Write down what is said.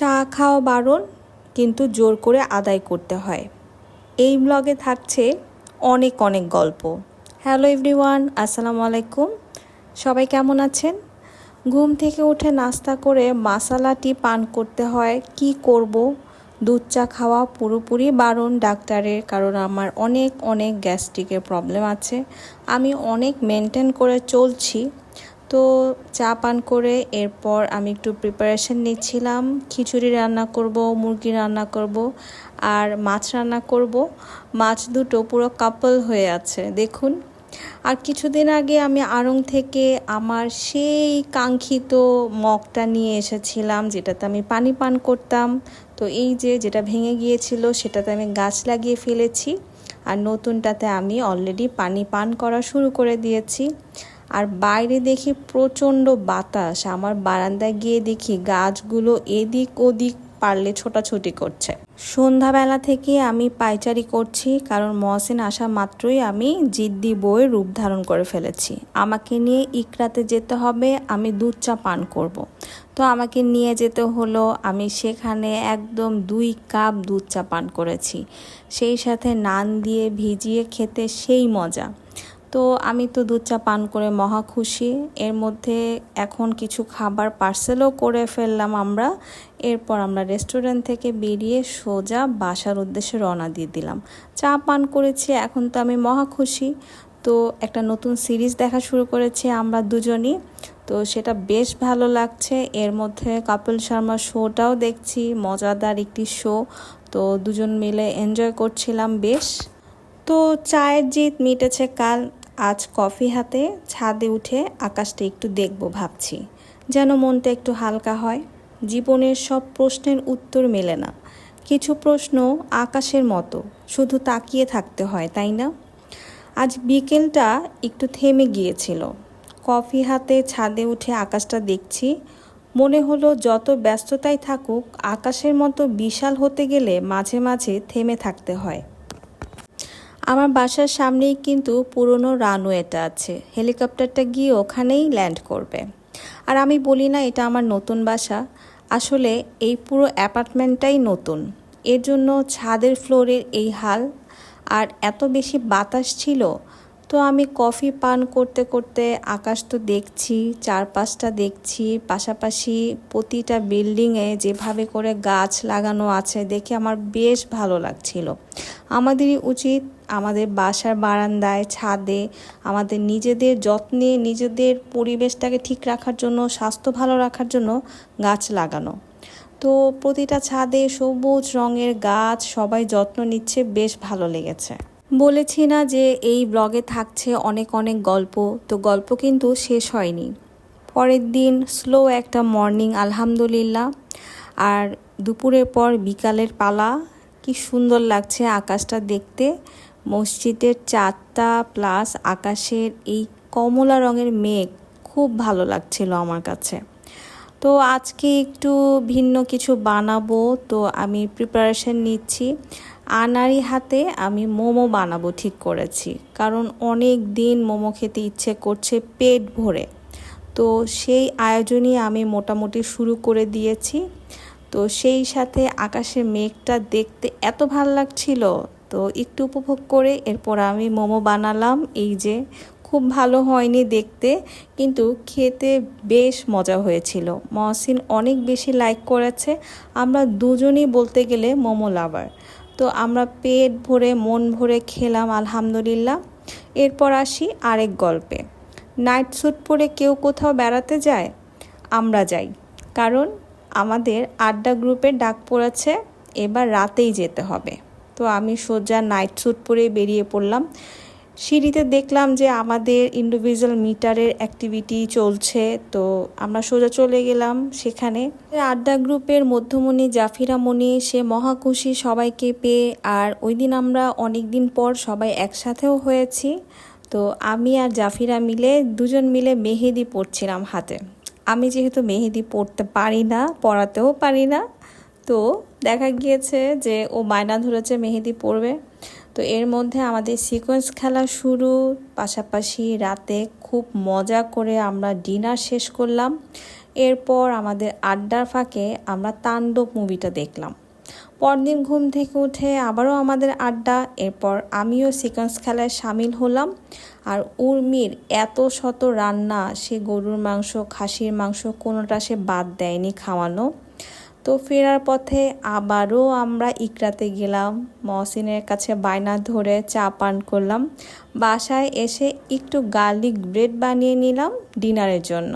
চা খাওয়া বারণ, কিন্তু জোর করে আদায় করতে হয়। এই ব্লগে থাকছে অনেক অনেক গল্প। হ্যালো এভরিওয়ান, আসসালামু আলাইকুম। সবাই কেমন আছেন? ঘুম থেকে উঠে নাস্তা করে মাসালাটি পান করতে হয়। কি করব? দুধ চা খাওয়া পুরোপুরি বারণ ডাক্তারের, কারণ আমার অনেক অনেক গ্যাস্ট্রিকের প্রবলেম আছে। আমি অনেক মেনটেন করে চলছি। তো চা পান করে এরপর আমি একটু প্রিপারেশন নিচ্ছিলাম। খিচুড়ি রান্না করব, মুরগি রান্না করব আর মাছ রান্না করব। মাছ দুটো পুরো কাপল হয়ে আছে, দেখুন। আর কিছুদিন আগে আমি আড়ং থেকে আমার সেই কাঙ্ক্ষিত মগটা নিয়ে এসেছিলাম, যেটাতে আমি পানি পান করতাম। তো এই যে যেটা ভেঙে গিয়েছিল, সেটাতে আমি গাছ লাগিয়ে ফেলেছি। আর নতুনটাতে আমি অলরেডি পানি পান করা শুরু করে দিয়েছি। আর বাইরে দেখি প্রচণ্ড বাতাস। আমার বারান্দায় গিয়ে দেখি গাছগুলো এদিক ওদিক পারলে ছোটাছুটি করছে। সন্ধ্যাবেলা থেকে আমি পাইচারি করছি, কারণ মহসিন আসা মাত্রই আমি জিদ্দি বইয়ের রূপ ধারণ করে ফেলেছি। আমাকে নিয়ে ইকরাতে যেতে হবে, আমি দুধ চা পান করব। তো আমাকে নিয়ে যেতে হলো, আমি সেখানে একদম দুই কাপ দুধ চা পান করেছি। সেই সাথে নান দিয়ে ভিজিয়ে খেতে সেই মজা। তো আমি তো দুধ চা পান করে মহা খুশি। এর মধ্যে এখন কিছু খাবার পার্সেলও করে ফেললাম আমরা। এরপর আমরা রেস্টুরেন্ট থেকে বেরিয়ে সোজা বাসার উদ্দেশ্যে রওনা দিয়ে দিলাম। চা পান করেছি, এখন তো আমি মহা খুশি। তো একটা নতুন সিরিজ দেখা শুরু করেছি আমরা দুজনই। তো সেটা বেশ ভালো লাগছে। এর মধ্যে কপিল শর্মা শোটাও দেখছি, মজাদার একটি শো। তো দুজন মিলে এনজয় করছিলাম বেশ। তো চায়ের জিত মিটেছে কাল। আজ কফি হাতে ছাদে উঠে আকাশটা একটু দেখব ভাবছি। যেন মনটা একটু হালকা হয়। জীবনের সব প্রশ্নের উত্তর মেলে না। কিছু প্রশ্ন আকাশের মতো, শুধু তাকিয়ে থাকতে হয়, তাই না? আজ বিকেলটা একটু থেমে গিয়েছিল। কফি হাতে ছাদে উঠে আকাশটা দেখছি। মনে হলো যত ব্যস্ততাই থাকুক, আকাশের মতো বিশাল হতে গেলে মাঝে মাঝে থেমে থাকতে হয়। আমার বাসার সামনেই কিন্তু পুরনো রানওয়েটা আছে। হেলিকপ্টারটা গিয়ে ওখানেই ল্যান্ড করবে। আর আমি বলি না এটা আমার নতুন বাসা। আসলে এই পুরো অ্যাপার্টমেন্টটাই নতুন। এর জন্য ছাদের ফ্লোরের এই হাল আর এত বেশি বাতাস ছিল, তো আমি কফি পান করতে করতে আকাশ তো দেখছি, চারপাশটা দেখছি, পাশাপাশি প্রতিটা বিল্ডিংয়ে যেভাবে করে গাছ লাগানো আছে দেখে আমার বেশ ভালো লাগছিল। আমাদেরই উচিত আমাদের বাসার বারান্দায়, ছাদে, আমাদের নিজেদের যত্নে, নিজেদের পরিবেশটাকে ঠিক রাখার জন্য, স্বাস্থ্য ভালো রাখার জন্য গাছ লাগানো। তো প্রতিটা ছাদে সবুজ রঙের গাছ সবাই যত্ন নিচ্ছে, বেশ ভালো লেগেছে। বলেছি না যে এই ব্লগে থাকছে অনেক অনেক গল্প, তো গল্প কিন্তু শেষ হয়নি। পরের দিন স্লো একটা মর্নিং, আলহামদুলিল্লাহ। আর দুপুরের পর বিকালের পালা, কি সুন্দর লাগছে আকাশটা দেখতে। মসজিদের চারটা প্লাস আকাশের এই কমলা রঙের মেঘ খুব ভালো লাগছিল আমার কাছে। তো আজকে একটু ভিন্ন কিছু বানাবো, তো আমি প্রিপারেশন নিচ্ছি। আনারি হাতে আমি মোমো বানাবো ঠিক করেছি, কারণ অনেক দিন মোমো খেতে ইচ্ছে করছে পেট ভরে। তো সেই আয়োজনই আমি মোটামুটি শুরু করে দিয়েছি। তো সেই সাথে আকাশের মেঘটা দেখতে এত ভালো লাগছিল তো একটু উপভোগ করে এরপর আমি মোমো বানালাম। এই যে খুব ভালো হয়নি দেখতে, কিন্তু খেতে বেশ মজা হয়েছিল। মহসিন অনেক বেশি লাইক করেছে। আমরা দুজনই বলতে গেলে মোমো লাভার তো আমরা পেট ভরে, মন ভরে খেলাম, আলহামদুলিল্লাহ। এরপর আসি আরেক গল্পে। নাইট স্যুট পরে কেউ কোথাও বেড়াতে যায়? আমরা যাই। কারণ আমাদের আড্ডা গ্রুপের ডাক পড়েছে, এবার রাতেই যেতে হবে। তো আমি সোজা নাইট স্যুট পরে বেরিয়ে পড়লাম। সিঁড়িতে দেখলাম যে আমাদের ইন্ডিভিজুয়াল মিটারের অ্যাক্টিভিটি চলছে, তো আমরা সোজা চলে গেলাম সেখানে। আড্ডা গ্রুপের মধ্যমণি জাফিরামণি সে মহাখুশি সবাইকে পেয়ে, আর ওই দিন আমরা অনেক দিন পর সবাই একসাথেও হয়েছি। তো আমি আর জাফিরা মিলে, দুজন মিলে মেহেদি পড়ছিলাম হাতে। আমি যেহেতু মেহেদি পড়তে পারি না পড়াতেও পারি না তো দেখা গিয়েছে যে ও বায়না ধরেছে, মেহেদি পড়বে তো এর মধ্যে আমাদের সিকোয়েন্স খেলা শুরু। পাশাপাশি রাতে খুব মজা করে আমরা ডিনার শেষ করলাম। এরপর আমাদের আড্ডার ফাঁকে আমরা তাণ্ডব মুভিটা দেখলাম। পরদিন ঘুম থেকে উঠে আবারও আমাদের আড্ডা। এরপর আমিও সিকোয়েন্স খেলায় সামিল হলাম। আর উর্মির এত শত রান্না, সে গরুর মাংস, খাসির মাংস, কোনোটা সে বাদ দেয়নি খাওয়ানো। তো ফেরার পথে আবারও আমরা ইকরাতে গেলাম। মহসিনের কাছে বায়না ধরে চা পান করলাম। বাসায় এসে একটু গার্লিক ব্রেড বানিয়ে নিলাম ডিনারের জন্য।